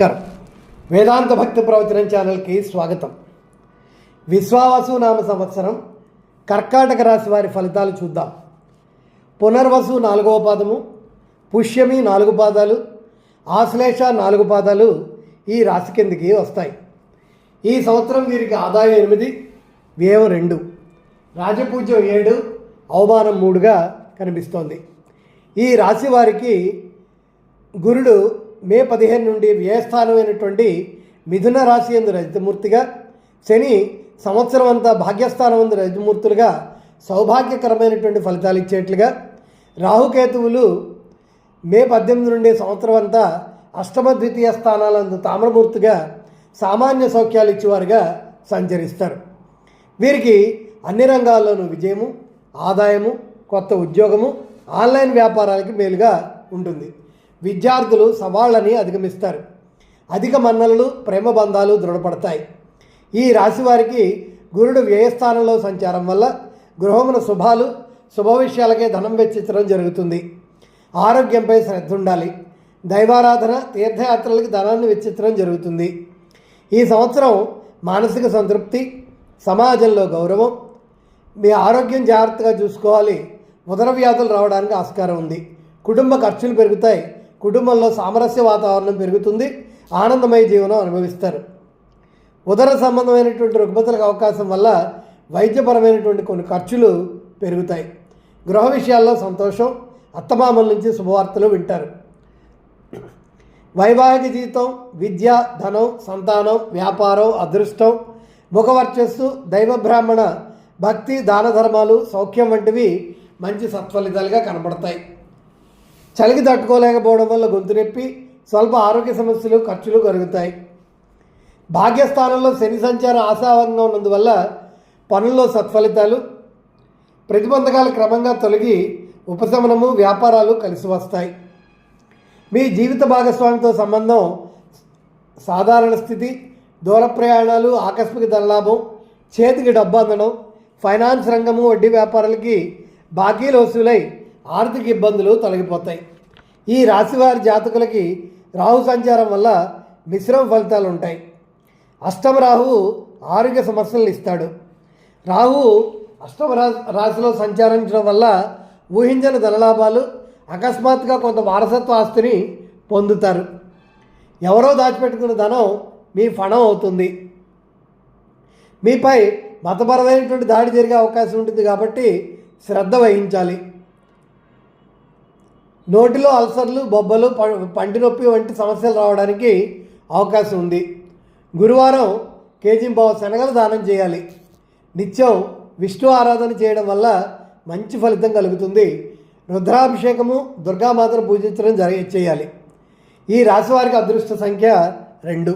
నమస్కారం. వేదాంత భక్తి ప్రవచనం ఛానల్కి స్వాగతం. విశ్వావసు నామ సంవత్సరం కర్కాటక రాశి వారి ఫలితాలు చూద్దాం. పునర్వసు నాలుగవ పాదము పుష్యమి నాలుగు పాదాలు ఆశ్లేష నాలుగు పాదాలు ఈ రాశి కిందికి వస్తాయి. ఈ సంవత్సరం వీరికి ఆదాయం ఎనిమిది వ్యయం రెండు రాజపూజ్యం ఏడు అవమానం మూడుగా కనిపిస్తోంది. ఈ రాశి వారికి గురుడు మే పదిహేను నుండి వ్యయస్థానమైనటువంటి మిథున రాశి ఎందు రజతమూర్తిగా శని సంవత్సరం అంతా భాగ్యస్థానం ఎందు రజతమూర్తులుగా సౌభాగ్యకరమైనటువంటి ఫలితాలు ఇచ్చేట్లుగా రాహుకేతువులు మే పద్దెనిమిది నుండి సంవత్సరం అంతా అష్టమ ద్వితీయ స్థానాలందు తామ్రమూర్తిగా సామాన్య సౌఖ్యాలు ఇచ్చేవారుగా సంచరిస్తారు. వీరికి అన్ని రంగాల్లోనూ విజయము ఆదాయము కొత్త ఉద్యోగము ఆన్లైన్ వ్యాపారాలకి మేలుగా ఉంటుంది. విద్యార్థులు సవాళ్ళని అధిగమిస్తారు. అధిక మన్ననలు ప్రేమ బంధాలు దృఢపడతాయి. ఈ రాశి వారికి గురుడు వ్యయస్థానంలో సంచారం వల్ల గృహమున శుభాలు శుభ విషయాలకే ధనం వెచ్చించడం జరుగుతుంది. ఆరోగ్యంపై శ్రద్ధ ఉండాలి దైవారాధన తీర్థయాత్రలకు ధనాన్ని వెచ్చించడం జరుగుతుంది. ఈ సంవత్సరం మానసిక సంతృప్తి సమాజంలో గౌరవం మీ ఆరోగ్యం జాగ్రత్తగా చూసుకోవాలి. ఉదర వ్యాధులు రావడానికి ఆస్కారం ఉంది. కుటుంబ ఖర్చులు పెరుగుతాయి. కుటుంబంలో సామరస్య వాతావరణం పెరుగుతుంది ఆనందమయ జీవనం అనుభవిస్తారు. ఉదర సంబంధమైనటువంటి రుగ్మతలకు అవకాశం వల్ల వైద్యపరమైనటువంటి కొన్ని ఖర్చులు పెరుగుతాయి. గృహ విషయాల్లో సంతోషం అత్తమామల నుంచి శుభవార్తలు వింటారు. వైవాహిక జీవితం విద్య ధనం సంతానం వ్యాపారం అదృష్టం ముఖవర్చస్సు దైవ బ్రాహ్మణ భక్తి దాన ధర్మాలు సౌఖ్యం వంటివి మంచి సత్ఫలితాలుగా కనబడతాయి. చలికి తట్టుకోలేకపోవడం వల్ల గొంతు నొప్పి స్వల్ప ఆరోగ్య సమస్యలు ఖర్చులు కలుగుతాయి భాగ్యస్థానంలో శని సంచారం ఆశావంగా ఉన్నందువల్ల పనుల్లో సత్ఫలితాలు ప్రతిబంధకాలు క్రమంగా తొలగి ఉపశమనము వ్యాపారాలు కలిసి వస్తాయి. మీ జీవిత భాగస్వామితో సంబంధం సాధారణ స్థితి దూర ప్రయాణాలు ఆకస్మిక ధనలాభం చేతికి డబ్బు అందడం ఫైనాన్స్ రంగము వడ్డీ వ్యాపారాలకి బాకీలు వసూలై ఆర్థిక ఇబ్బందులు తొలగిపోతాయి. ఈ రాశివారి జాతకులకి రాహు సంచారం వల్ల మిశ్రమ ఫలితాలు ఉంటాయి. అష్టమ రాహువు ఆరోగ్య సమస్యలను ఇస్తాడు. రాహు అష్టమ రా రాశిలో సంచారించడం వల్ల ఊహించని ధనలాభాలు అకస్మాత్తుగా కొంత వారసత్వ ఆస్తిని పొందుతారు. ఎవరో దాచిపెట్టుకున్న ధనం మీ ఫణం అవుతుంది. మీపై మతపరమైనటువంటి దాడి జరిగే అవకాశం ఉంటుంది కాబట్టి శ్రద్ధ వహించాలి. నోటిలో అల్సర్లు బొబ్బలు పంటి నొప్పి వంటి సమస్యలు రావడానికి అవకాశం ఉంది. గురువారం కేజీ బావ శనగలు దానం చేయాలి. నిత్యం విష్ణు ఆరాధన చేయడం వల్ల మంచి ఫలితం కలుగుతుంది. రుద్రాభిషేకము దుర్గామాతను పూజించడం జరిగే చేయాలి. ఈ రాశి వారికి అదృష్ట సంఖ్య రెండు.